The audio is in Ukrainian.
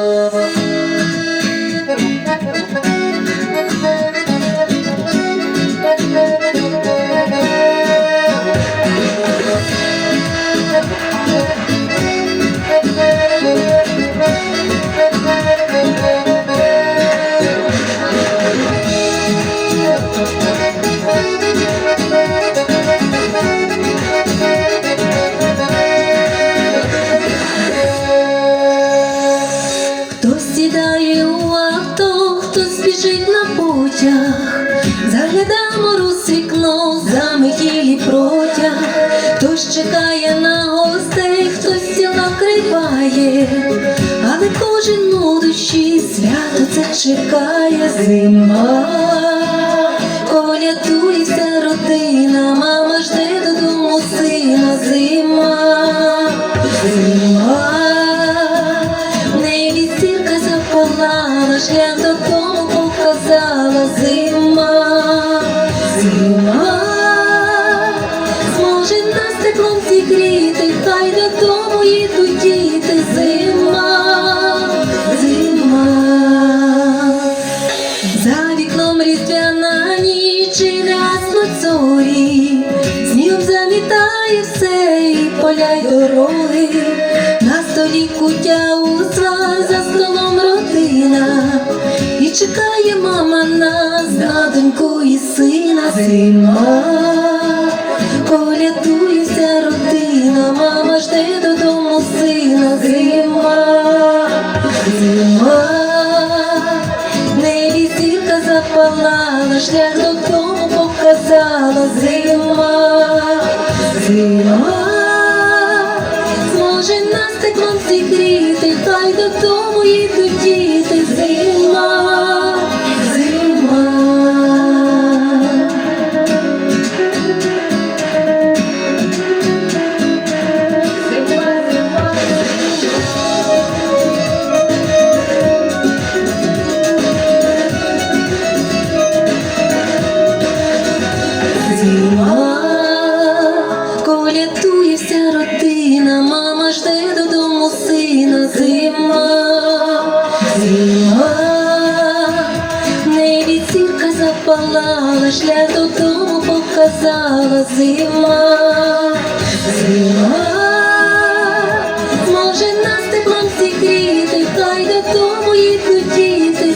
Хтось сідає у авто, хтось біжить на потяг, заглядаємо роз вікно, заметілі протяг, хтось чекає на гостей, хтось стіл накриває, але кожен у душі свято це чекає зима, колядується родина, шлях додому показала зима, зима, зможе нас теплом зігріти, хай додому їдуть діти, зима, зима, за вікном різдвяна ніч і не зорі, снігом замітає все і поля й дороги, на столі кутя родина, і чекає мама нас на і сина зима, колядується родина, мама жде додому сина. Зима, зима. Небі зірка запалала, шлях додому показала. Зима, зима, зможе нас теплом зігріти, хай додому їдуть діти, запалала, шлях додому показала зима, зима, зможе нас теплом зігріти, хай додому їдуть діти.